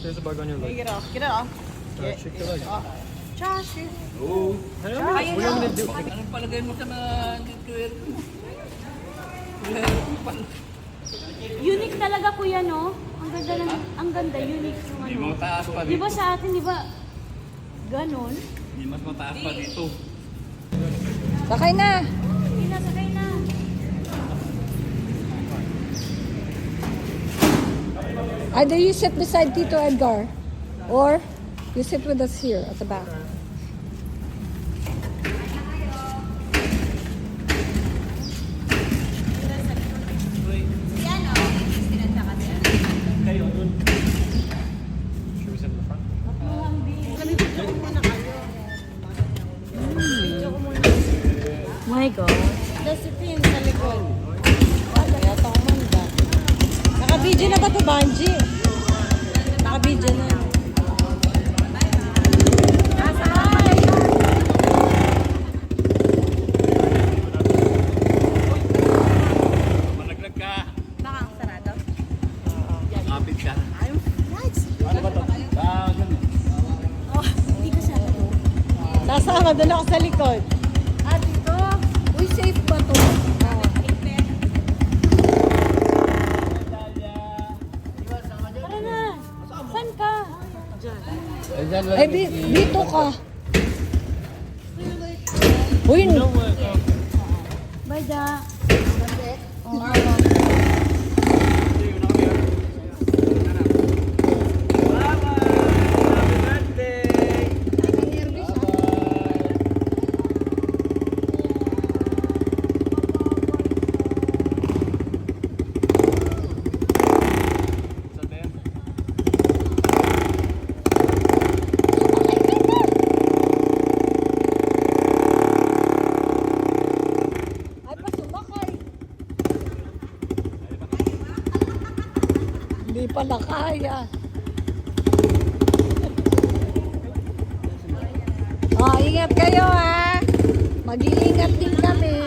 There's a bug on your leg. Get it off. Get it off. Leg. Josh, you. Hey, what do you to do? Anong palagay mo sa mga ko? Unique talaga kuya, no? Ang ganda ng, ang ganda, unique yung Hindi ano. mataas pa Di dito. ba sa atin, di ba? Ganon. Hindi mas mataas pa dito sakay na. Either you sit beside Tito Edgar or you sit with us here at the back. Should we sit in the? My God. Dasitin sa likod. Naka-video na ba to, Banji? Naka-video na. Ka. Ano? Ah. Oh, doon ako sa likod. Ah, dito. Uy, safe ba to? Ay, di- dito ka. Uy, no. Bye, da. Ay, Hindi pala kaya. oh, ah, ingat kayo ha. Mag-iingat din kami.